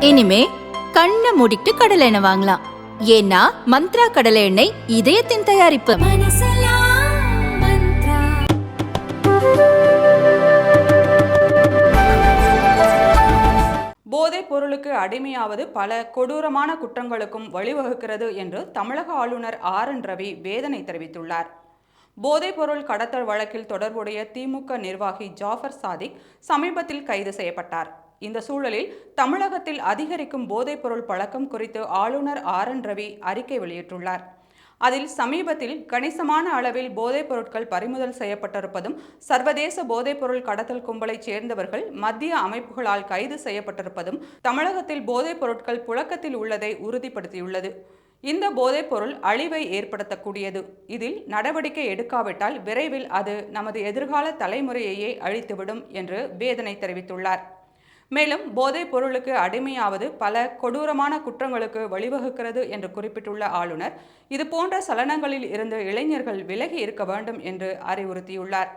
இனிமே கண்ணை மூடிட்டு கடலை எண்ணெய் வாங்கலாம். ஏன்னா மந்த்ரா கடலை எண்ணெய் இதயத்தின் தயாரிப்பு. போதைப் பொருளுக்கு அடிமையாவது பல கொடூரமான குற்றங்களுக்கும் வழிவகுக்கிறது என்று தமிழக ஆளுநர் ஆர் என் ரவி வேதனை தெரிவித்துள்ளார். போதைப் பொருள் கடத்தல் வழக்கில் தொடர்புடைய திமுக நிர்வாகி ஜாஃபர் சாதிக் சமீபத்தில் கைது செய்யப்பட்டார். இந்த சூழலில் தமிழகத்தில் அதிகரிக்கும் போதைப்பொருள் பழக்கம் குறித்து ஆளுநர் ஆர் என் ரவி அறிக்கை வெளியிட்டுள்ளார். அதில் சமீபத்தில் கணிசமான அளவில் போதைப் பொருட்கள் பறிமுதல் செய்யப்பட்டிருப்பதும் சர்வதேச போதைப் பொருள் கடத்தல் கும்பலைச் சேர்ந்தவர்கள் மத்திய அமைப்புகளால் கைது செய்யப்பட்டிருப்பதும் தமிழகத்தில் போதைப் பொருட்கள் புழக்கத்தில் உள்ளதை உறுதிப்படுத்தியுள்ளது. இந்த போதைப் பொருள் அழிவை ஏற்படுத்தக்கூடியது. இதில் நடவடிக்கை எடுக்காவிட்டால் விரைவில் அது நமது எதிர்கால தலைமுறையையே அழித்துவிடும் என்று வேதனை தெரிவித்துள்ளார். மேலும் போதைப் பொருளுக்கு அடிமையாவது பல கொடூரமான குற்றங்களுக்கு வழிவகுக்கிறது என்று குறிப்பிட்டுள்ள ஆளுநர் இது போன்ற சலனங்களில் இருந்து இளைஞர்கள் விலகி இருக்க வேண்டும் என்று அறிவுறுத்தியுள்ளார்.